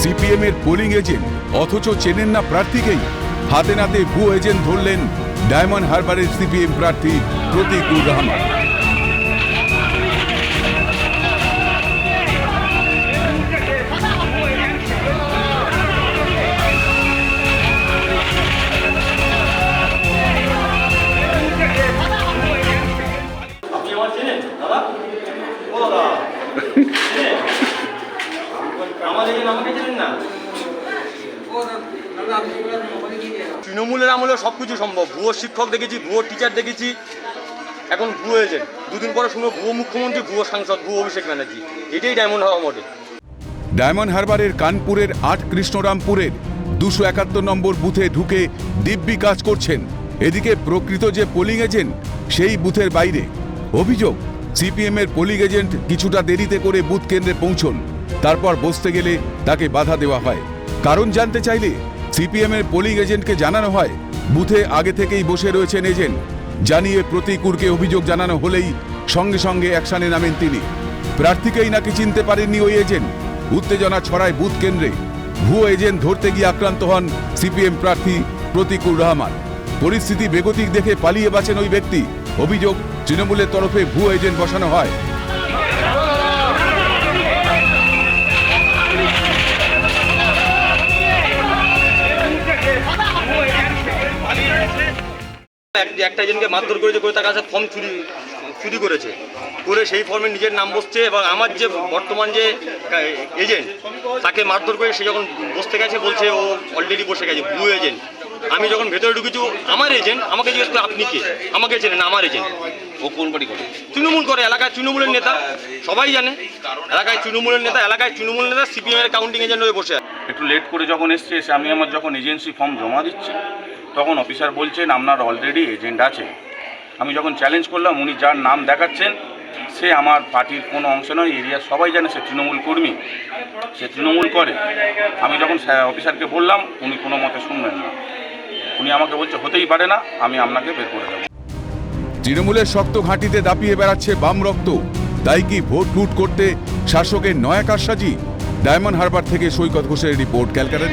CPM এর polling agent অথচ চেনেন না প্রার্থীকেই। হাতে নাতে ভুয়ো এজেন্ট ধরলেন ডায়মন্ড হারবারের সিপিএম প্রার্থী প্রতীকুর রহমান। এজেন্ট আমাকে চেনেন না? তৃণমূলের আমলে সব কিছু সম্ভব। ভুয়ো শিক্ষক দেখেছি, ভুয়ো টিচার দেখেছি। এখন ভুয়ো এজেন্ট দুদিন পরে শুনব ভুয়ো মুখ্যমন্ত্রী, ভুয়ো সাংসদ, ভুয়ো অভিষেক ব্যানার্জি। এটাই ডায়মন্ড হাওয়া মডেল ডায়মন্ড হারবারের কানপুরের আট কৃষ্ণরামপুরের দুশো একাত্তর নম্বর বুথে ঢুকে দিব্যি কাজ করছেন। এদিকে প্রকৃত যে পোলিং এজেন্ট সেই বুথের বাইরে। অভিযোগ সিপিএম এর পোলিং এজেন্ট কিছুটা দেরিতে করে বুথ কেন্দ্রে পৌঁছন। তারপর বসতে গেলে তাকে বাধা দেওয়া হয়। কারণ জানতে চাইলে সিপিএম এর পোলিং এজেন্টকে জানানো হয়, বুথে আগে থেকেই বসে রয়েছেন এজেন্ট জানিয়ে প্রতিকুরকে অভিযোগ জানানো হলেই সঙ্গে সঙ্গে অ্যাকশনে নামেন তিনি। প্রার্থীকেই নাকি চিনতে পারেননি ওই এজেন্ট উত্তেজনা ছড়ায় বুথ কেন্দ্রে। ভুয়ো এজেন্ট ধরতে গিয়ে আক্রান্ত হন সিপিএম প্রার্থী প্রতিকুর রহমান। পরিস্থিতি বেগতিক দেখে পালিয়ে বাঁচেন ওই ব্যক্তি। অভিযোগ, তৃণমূলের তরফে ভুয়ো এজেন্ট বসানো হয়। একটা এজেন্টকে মারধর করেছে করে তার কাছে ফর্ম চুরি চুরি করেছে। করে সেই ফর্মে নিজের নাম বসছে এবং আমার যে বর্তমান যে এজেন্ট তাকে মারধর করে সে যখন বসতে গেছে বলছে ও অলরেডি বসে গেছে ভুয়ো এজেন্ট আমি যখন ভেতরে ঢুকেছি আমার এজেন্ট আমাকে জিজ্ঞেস করে আপনি কে? আমাকে চেনেন আমার এজেন্ট ও কোন বাড়ি করে? তৃণমূল করে এলাকায় তৃণমূলের নেতা সবাই জানে। এলাকায় তৃণমূলের নেতা এলাকায় তৃণমূল নেতা সিপিএম এর কাউন্টিং এজেন্ট হয়ে বসে আছে। একটু লেট করে যখন এসছে এসে আমি আমার যখন এজেন্সি ফর্ম জমা দিচ্ছি তখন অফিসার বলছেন, আপনার অলরেডি এজেন্ট আছে। আমি যখন চ্যালেঞ্জ করলাম, উনি যার নাম দেখাচ্ছেন, সে আমার পার্টির কোনো অংশ নয় এরিয়ার সবাই জানে সে তৃণমূল কর্মী, সে তৃণমূল করে। আমি যখন অফিসারকে বললাম, উনি কোনো মতে শুনবেন না। উনি আমাকে বলছে, হতেই পারে না, আমি আপনাকে বের করে দেবো। তৃণমূলের শক্ত ঘাঁটিতে দাপিয়ে বেড়াচ্ছে বাম রক্ত। তাই কি ভোট লুট করতে শাসকের নয়া কারসাজি? ডায়মন্ড হারবার থেকে সৈকত ঘোষের রিপোর্ট ক্যালকাটা